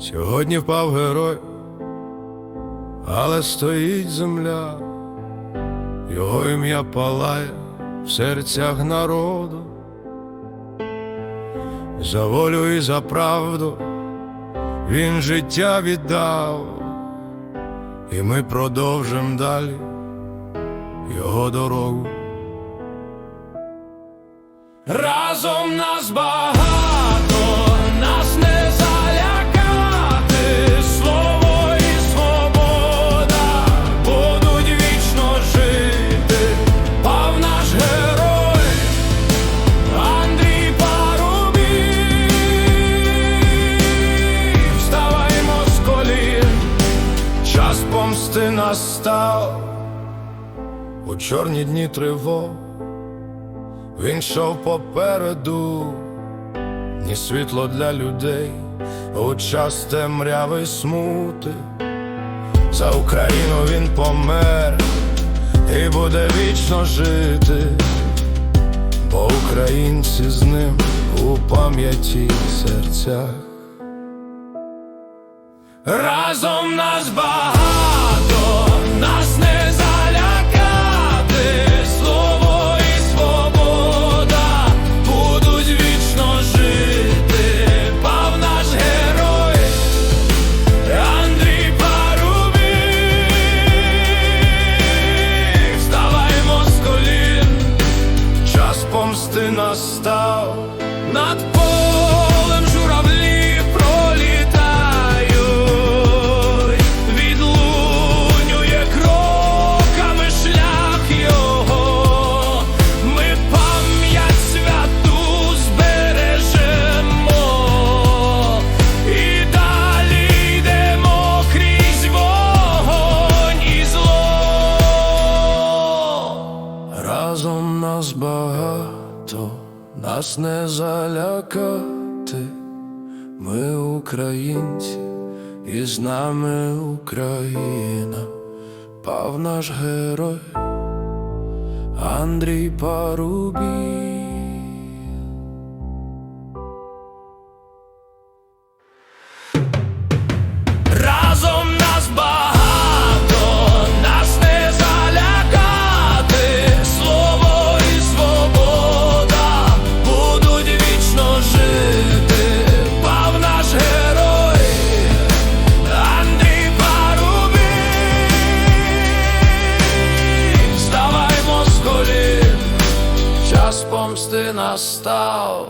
Сьогодні впав герой, але стоїть земля, його ім'я палає в серцях народу, за волю і за правду він життя віддав, і ми продовжимо далі його дорогу. Разом нас багато, час помсти настав у чорні дні тривог. Він йшов попереду, ні світло для людей, у час темряви смути. За Україну він помер і буде вічно жити, бо українці з ним у пам'яті й серцях. Разом нас багато, Разом нас багато, нас не залякати. Ми українці, і з нами Україна, пав наш герой Андрій Парубій. Помсти настав.